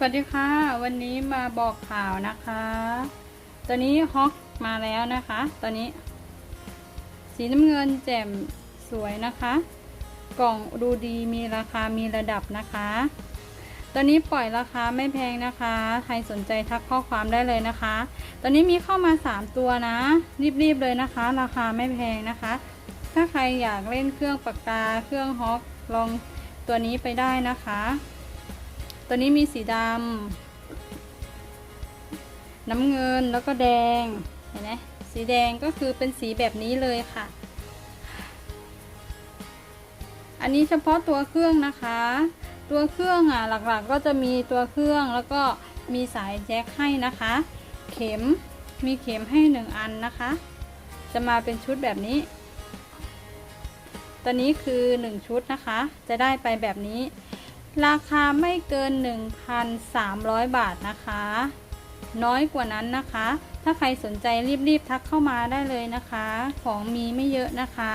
สวัสดีค่ะ วันนี้มาบอกข่าวนะคะ ตอนนี้ฮอกมาแล้วนะคะ ตอนนี้ สีน้ำเงินแจ่มสวยนะคะ กล่องดูดีมีราคามีระดับนะคะ ตอนนี้ปล่อยราคาไม่แพงนะคะ ใครสนใจทักข้อความได้เลยนะคะ ตอนนี้มีเข้ามา 3 ตัวนะ รีบๆเลยนะคะ ราคาไม่แพงนะคะ ถ้าใครอยากเล่นเครื่องปากกาเครื่องฮอกลองตัวนี้ไปได้นะคะ ตัวนี้มีสีดำน้ำเงินแล้วก็แดง เห็นไหมสีแดงก็คือเป็นสีแบบนี้เลยค่ะ อันนี้เฉพาะตัวเครื่องนะคะ ตัวเครื่องอะหลักๆก็จะมีตัวเครื่องแล้วก็มีสายแจ็คให้นะคะ เข็มมีเข็มให้หนึ่งอันนะคะ จะมาเป็นชุดแบบนี้ ตัวนี้คือ 1 ชุดนะคะ จะได้ไปแบบนี้ ราคาไม่เกิน 1,300 บาทนะคะ น้อยกว่านั้นนะคะ ถ้าใครสนใจรีบๆทักเข้ามาได้เลยนะคะ ของมีไม่เยอะนะคะ